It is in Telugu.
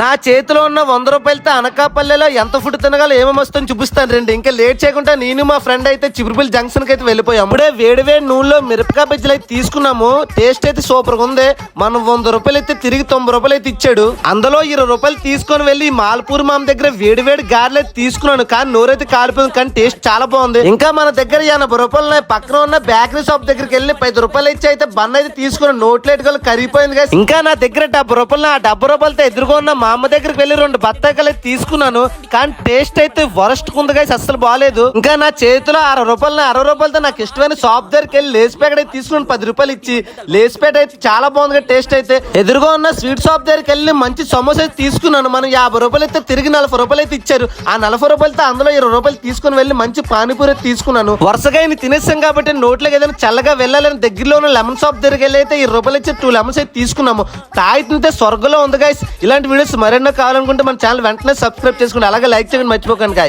నా చేతిలో ఉన్న వంద రూపాయలతో అనకాపల్లెలో ఎంత ఫుడ్ తినగల ఏమేమి వస్తుందో చూపిస్తాను రండి. ఇంకా లేట్ చేయకుండా నేను మా ఫ్రెండ్ అయితే చిబురుపల్లి జంక్షన్కి అయితే వెళ్ళిపోయాం అప్పుడే వేడి వేడి నూనెలో మిరపకాయ బజ్జీలు అయితే తీసుకున్నాము. టేస్ట్ అయితే సూపర్గా ఉంది. మనం వంద రూపాయలు అయితే తిరిగి తొంభై రూపాయలు అయితే ఇచ్చాడు. అందులో ఇరవై రూపాయలు తీసుకొని వెళ్ళి మాల్పూర్ మామ దగ్గర వేడి వేడి గారెలు అయితే తీసుకున్నాను. కానీ నోరైతే కాలిపోయింది కానీ టేస్ట్ చాలా బాగుంది. ఇంకా మన దగ్గర ఎనభై రూపాయలు పక్కన ఉన్న బేకరీ షాప్ దగ్గరికి వెళ్ళి పది రూపాయలు ఇచ్చి అయితే బన్ అయితే తీసుకున్నాను నోట్లేట్ కరిగిపోయింది కదా ఇంకా నా దగ్గర డెబ్బై రూపాయలు ఆ డెబ్బై రూపాయలతో ఎదురుగా ఉన్న మా అమ్మ దగ్గరికి వెళ్ళి రెండు బత్తాయికాయలు అయితే తీసుకున్నాను. కానీ టేస్ట్ అయితే వరస్ట్ ఉంది గైస్ అస్సలు బాగాలేదు ఇంకా నా చేతిలో అరవై రూపాయలు అరవై రూపాయలతో నాకు ఇష్టమైన షాప్ దగ్గరికి వెళ్ళి లేసిపేట ప్యాకెట్ అయితే తీసుకున్నాను పది రూపాయలు ఇచ్చి. లేసిపేట అయితే చాలా బాగుంది టేస్ట్ అయితే. ఎదురుగా ఉన్న స్వీట్ షాప్ దగ్గరికి వెళ్ళి మంచి సమోసా అయితే తీసుకున్నాను. మనం యాభై రూపాయలు అయితే తిరిగి నలభై రూపాయలు అయితే ఇచ్చారు. ఆ నలభై రూపాయలతో అందులో ఇరవై రూపాయలు తీసుకుని వెళ్ళి మంచి పానీపూరి తీసుకున్నాను. వరుసగా ఇన్ని తినేసాం కాబట్టి నోట్లోకి ఏదైనా చల్లగా వెళ్ళాలని దగ్గరలో ఉన్న లెమన్ షాప్ దగ్గరికి వెళ్ళి అయితే ఇరవై రూపాయలు ఇచ్చి టూ లెమన్స్ అయితే తీసుకున్నాము. తాగితే స్వర్గంలో ఉంది గైస్ ఇలాంటి వీడియోస్ మరెన్నో కావాలనుకుంటే మన ఛానల్ వెంటనే సబ్స్క్రైబ్ చేసుకోండి అలాగే లైక్ చేయడం మర్చిపోకండి గాయస్